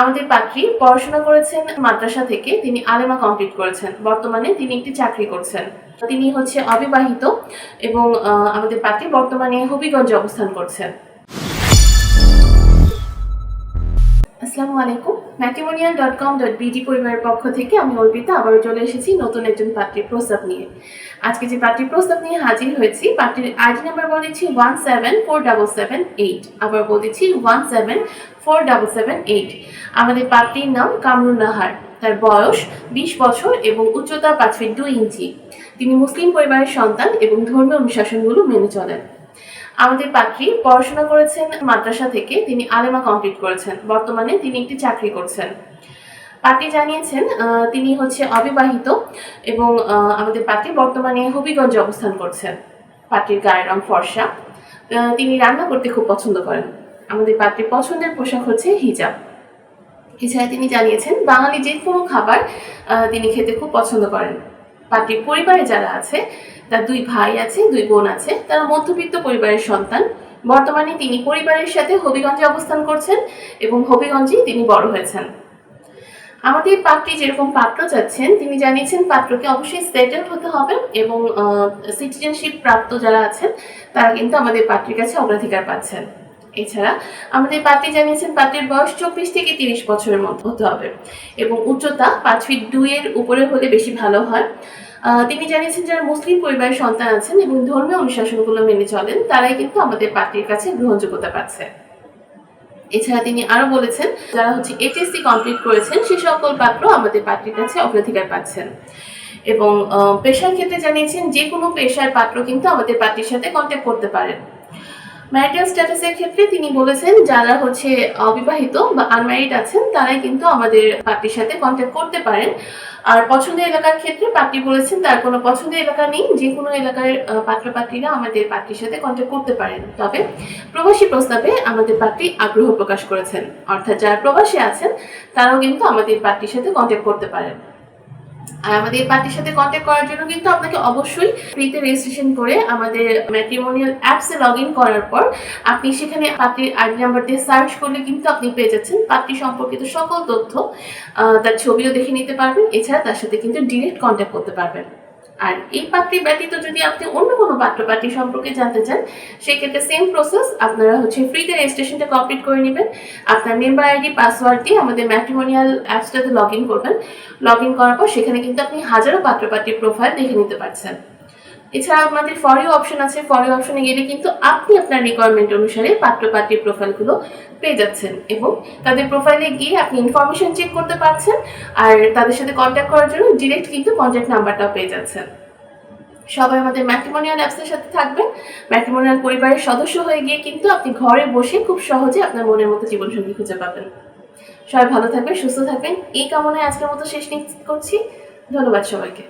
আমাদের পাত্রী পড়াশোনা করেছেন মাদ্রাসা থেকে, তিনি আলেমা কমপ্লিট করেছেন। বর্তমানে তিনি একটি চাকরি করছেন। তিনি হচ্ছে অবিবাহিত এবং আমাদের পাত্রী বর্তমানে হবিগঞ্জে অবস্থান করছেন। আলাইকুম। Matrimonial dot com dot BD পরিবারের পক্ষ থেকে আমি অর্পিতা, আবারও চলে এসেছি নতুন একজন পাত্রীর প্রস্তাব নিয়ে। আজকে যে পাত্রীর প্রস্তাব নিয়ে হাজির হয়েছি, পাত্রীর আইডি নাম্বার বলে দিচ্ছি one seven four double seven eight. আবার বলেছি one seven four double seven eight. আমাদের পাত্রীর নাম কামরুন নাহার। তার বয়স বিশ বছর এবং উচ্চতা পাঁচ ফিট দুই ইঞ্চি। তিনি মুসলিম পরিবারের সন্তান এবং ধর্মীয় অনুশাসনগুলো মেনে চলেন। আমাদের পাত্রী পড়াশোনা করেছেন মাদ্রাসা থেকে, তিনি আলেমা কমপ্লিট করেছেন। বর্তমানে তিনি একটি চাকরি করছেন। পাত্রী জানিয়েছেন তিনি হচ্ছে অবিবাহিত এবং আমাদের পাত্রী বর্তমানে হবিগঞ্জে অবস্থান করছেন। পাত্রীর গায়ের রং ফর্সা। তিনি রান্না করতে খুব পছন্দ করেন। আমাদের পাত্রীর পছন্দের পোশাক হচ্ছে হিজাব। এছাড়া তিনি জানিয়েছেন, বাঙালি যে কোনো খাবার তিনি খেতে খুব পছন্দ করেন। পাত্রীর পরিবারে যারা আছে, তার দুই ভাই আছে, দুই বোন আছে, তারা মধ্যবিত্ত পরিবারের সন্তান। বর্তমানে তিনি পরিবারের সাথে হবিগঞ্জে অবস্থান করছেন এবং হবিগঞ্জেই তিনি বড় হয়েছেন। আমাদের পাত্রী যেরকম পাত্র চাচ্ছেন, তিনি জানিয়েছেন পাত্রকে অবশ্যই সেটেল হতে হবে এবং সিটিজেনশিপ প্রাপ্ত যারা আছেন, তারা কিন্তু আমাদের পাত্রীর কাছে অগ্রাধিকার পাচ্ছেন। এছাড়া আমাদের পাত্রী জানিয়েছেন পাত্রীর বয়স চব্বিশ থেকে তিরিশ বছরের মধ্যে হতে হবে এবং উচ্চতা পাঁচ ফিট দুইয়ের উপরে হলে বেশি ভালো হয়। তিনি জানিয়েছেন যারা মুসলিম পরিবারের সন্তান আছেন এবং ধর্মীয় অনুশাসনগুলো মেনে চলেন, তারাই কিন্তু আমাদের পাত্রীর কাছে গ্রহণযোগ্যতা পাচ্ছে। এছাড়া তিনি আরও বলেছেন, যারা হচ্ছে এইচএসসি কমপ্লিট করেছেন, সে সকল পাত্র আমাদের পাত্রীর কাছে অগ্রাধিকার পাচ্ছেন। এবং পেশার ক্ষেত্রে জানিয়েছেন যে কোনো পেশার পাত্র কিন্তু আমাদের পাত্রীর সাথে কন্ট্যাক্ট করতে পারেন। ম্যারিটাল স্ট্যাটাসের ক্ষেত্রে তিনি বলেছেন, যারা হচ্ছে অবিবাহিত বা আনম্যারিড আছেন, তারাই কিন্তু আমাদের পার্টির সাথে কন্ট্যাক্ট করতে পারেন। আর পছন্দের এলাকার ক্ষেত্রে পার্টি বলেছেন, তার কোনো পছন্দের এলাকা নেই, যে কোনো এলাকার পাত্রপাত্রীরা আমাদের পার্টির সাথে কন্ট্যাক্ট করতে পারেন। তবে প্রবাসী প্রস্তাবে আমাদের পার্টি আগ্রহ প্রকাশ করেছেন। অর্থাৎ যারা প্রবাসী আছেন, তারাও কিন্তু আমাদের পার্টির সাথে কন্ট্যাক্ট করতে পারেন। আর আমাদের এই পার্টির সাথে কন্ট্যাক্ট করার জন্য কিন্তু আপনাকে অবশ্যই ফ্রিতে রেজিস্ট্রেশন করে আমাদের ম্যাট্রিমোনিয়াল অ্যাপসে লগ ইন করার পর আপনি সেখানে পার্টির আইডি নাম্বার দিয়ে সার্চ করলে কিন্তু আপনি পেয়ে যাচ্ছেন পার্টি সম্পর্কিত সকল তথ্য তার ছবিও দেখে নিতে পারবেন। এছাড়া তার সাথে কিন্তু ডিরেক্ট কন্ট্যাক্ট করতে পারবেন। আর এই পাত্রী ব্যতীত যদি আপনি অন্য কোনো পাত্র পাত্রী সম্পর্কে জানতে চান, সেক্ষেত্রে সেম প্রসেস আপনারা হচ্ছে ফ্রিতে রেজিস্ট্রেশনটা কমপ্লিট করে নেবেন। আপনার মেম্বার আইডি পাসওয়ার্ড দিয়ে আমাদের ম্যাট্রিমোনিয়াল অ্যাপসটাতে লগ ইন করবেন। লগ ইন করার পর সেখানে কিন্তু আপনি হাজারো পাত্র পাত্রীর প্রোফাইল দেখে নিতে পারছেন। এছাড়া আমাদের ফরিও অপশন আছে ফরিও অপশনে গেলে কিন্তু আপনি আপনার রিকোয়ারমেন্ট অনুসারে পাত্র পাত্রীর প্রোফাইলগুলো পেয়ে যাচ্ছেন এবং তাদের প্রোফাইলে গিয়ে আপনি ইনফরমেশন চেক করতে পারছেন আর তাদের সাথে কন্ট্যাক্ট করার জন্য ডিরেক্ট কিন্তু কন্ট্যাক্ট নাম্বারটাও পেয়ে যাচ্ছেন। সবাই আমাদের ম্যাট্রিমোনিয়াল অ্যাপসের সাথে থাকবেন। ম্যাট্রিমোনিয়াল পরিবারের সদস্য হয়ে গিয়ে কিন্তু আপনি ঘরে বসে খুব সহজে আপনার মনের মতো জীবনসঙ্গী খুঁজে পাবেন। সবাই ভালো থাকবেন, সুস্থ থাকবেন। এই কামনায় আজকের মতো শেষ করছি। ধন্যবাদ সবাইকে।